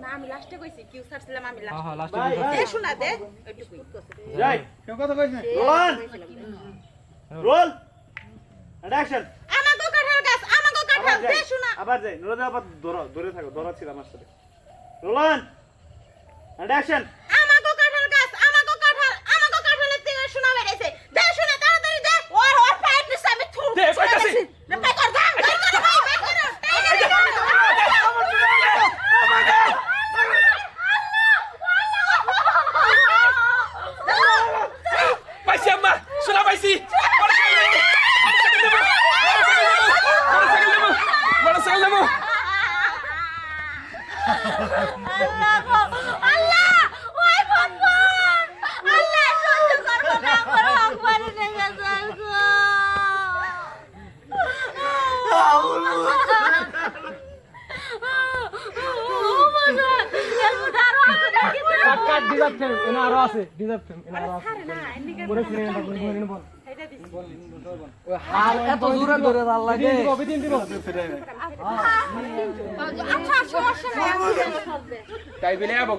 না আমি লাস্টে কইছি কিউ ছাড়ছিলাম আমি লাস্টে লাস্টে দে শোনা দে ওইটুকুই যাই কেউ কথা কইছ না। রোল! রোল! অ্যাকশন আমাগো কাঁঠাল গাছ আমাগো আবার দে যাই শোনা। আবার যাই। নুরদা আবার ধরো ধরে থাকো ধরা ছিল আমার সাথে। রোলন অ্যাকশন আমাগো কাঁঠাল গাছ আমাগো কাঁঠাল আমাগো কাঁঠালের থেকে শোনা বেরিয়েছে দে শোনা তাড়াতাড়ি দে ওর ওর পায়ের নিচে আমি থু দে, কইতাছি। না পাই কর দাও বের কর ভাই বের কর পাইছি আম্মা শোনা পাইছি। মোটরসাইকেল নেব। আল্লাহ গো, কাট ডিজার্ভ ফেম এনা আরও আছে ডিজার্ভ ফেম এনা আরও আছে। বলে শুনে না বলে শুনে বল হাল এত জোরে ধরে দাল লাগে। দিব বিদিন দিব। আচ্ছা সমস্যা নাই তাই আবো